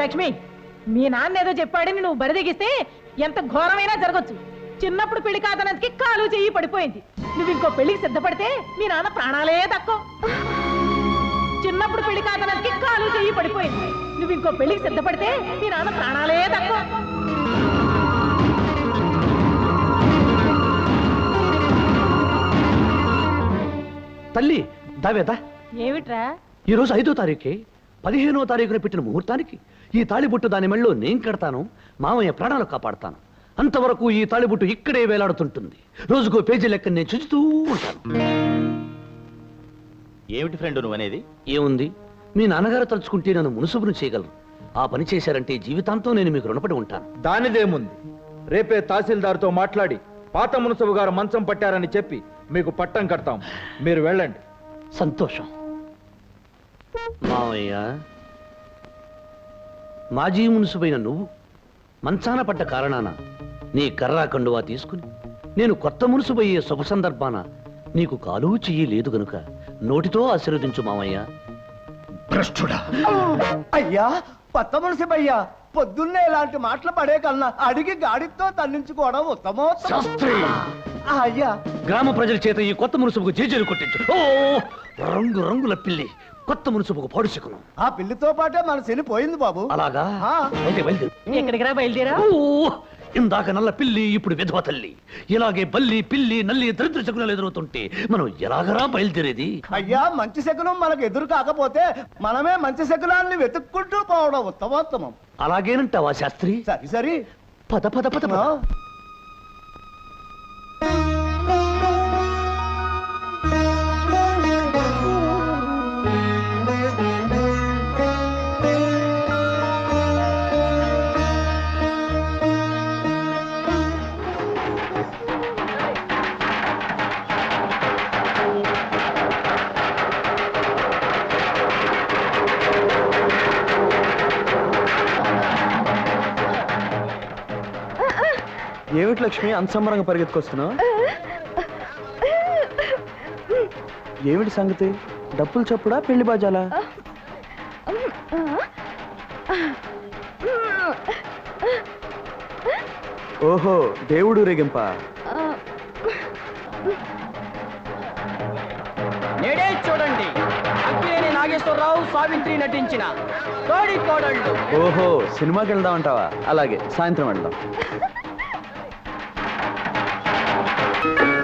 లక్ష్మి. మీ నాన్న ఏదో చెప్పాడని నువ్వు బరిదెగిస్తే ఎంత ఘోరమైనా జరగచ్చు. చిన్నప్పుడు పెళ్ళి కాదనందుకి కాలు చెయ్యి పడిపోయింది. నువ్వు ఇంకో పెళ్ళికి సిద్ధపడితే మీ నాన్న ప్రాణాలే తక్కువ చిన్నప్పుడు పెళ్ళి కాదనందుకి కాలు చెయ్యి పడిపోయింది. నువ్వు ఇంకో పెళ్ళికి సిద్ధపడితే మీ నాన్న ప్రాణాలే తక్కువ తల్లి దావేదా? ఏమిట్రా? ఈ రోజు ఐదో తారీఖే. పదిహేనో తారీఖున పెట్టిన ముహూర్తానికి ఈ తాళిబుట్టు దాని మెళ్ళో నేను కడతాను మామయ్య ప్రాణాలు కాపాడతాను. అంతవరకు ఈ తాళిబుట్టు ఇక్కడే వేలాడుతుంటుంది. రోజుకో పేజీ లెక్క నేను చూస్తూ ఉంటాను. ఏమిటి ఫ్రెండ్ నువ్వు అనేది ఏముంది? మీ నాన్నగారు తలుచుకుంటే నన్ను మునుసుబును చేయగలరు. ఆ పని చేశారంటే జీవితాంతం నేను మీకు రుణపడి ఉంటాను. దానిదేముంది? రేపే తహసీల్దార్తో మాట్లాడి పాత మునసబు గారు మంచం పట్టారని చెప్పి మీకు పట్టం కడతాం. మీరు వెళ్ళండి. సంతోషం. మావయ్య మాజీ మున్సిపైన నువ్వు మంచాన పడ్డ కారణాన నీ కర్రా కండువా తీసుకుని నేను కొత్త మున్సుబయ్యే శుభ సందర్భాన నీకు కాలు చెయ్యి లేదు గనుక నోటితో ఆశీర్వదించు భ్రష్టుడా. అయ్యా కొత్త మనిషి అయ్యా పొద్దున్నే ఇలాంటి మాటలు పడే కన్నా అడిగి గాడితో తన్నించుకోవడం శాస్త్రి! ఆ, అయ్యా. గ్రామ ప్రజల చేత ఈ కొత్త మున్సుబుకు జేజేలు కొట్టించు. ఓ రంగు రంగుల పిల్లి కొత్త మున్సుబుకు పాడుచుకును ఆ పిల్లితో పాటే మన శని పోయింది బాబు. అలాగా? ఆ. అయితే బయలుదేరు. ఎక్కడికి రా బయలుదేరా? ఓ ఇందాక నల్ల పిల్లి ఇప్పుడు విధవ తల్లి. ఇలాగే బల్లి పిల్లి నల్లి దరిద్ర శకునాలు ఎదురవుతుంటే మనం ఎలాగరా బయలుదేరేది? అయ్యా మంచి శకునం మనకు ఎదురు కాకపోతే మనమే మంచి శకునాన్ని వెతుక్కుంటూ పోవడం ఉత్తమోత్తమం. అలాగేనంటావా శాస్త్రి? సరి సరి. పద పద పద పద. ఆ, ఏమిటి లక్ష్మి అంత సంబరంగా పరిగెత్తుకొస్తున్నావు? ఏమిటి సంగతి? డప్పులు చప్పుడా పెళ్ళి బాజాలా? ఓహో దేవుడు రేగింప. నేడే చూడండి. అక్కినేని నాగేశ్వరరావు సావిత్రి నటించిన తోడి కోడళ్ళు. ఓహో సినిమాకి వెళ్దాం అంటావా అలాగే సాయంత్రం వెళ్దాం. Thank you.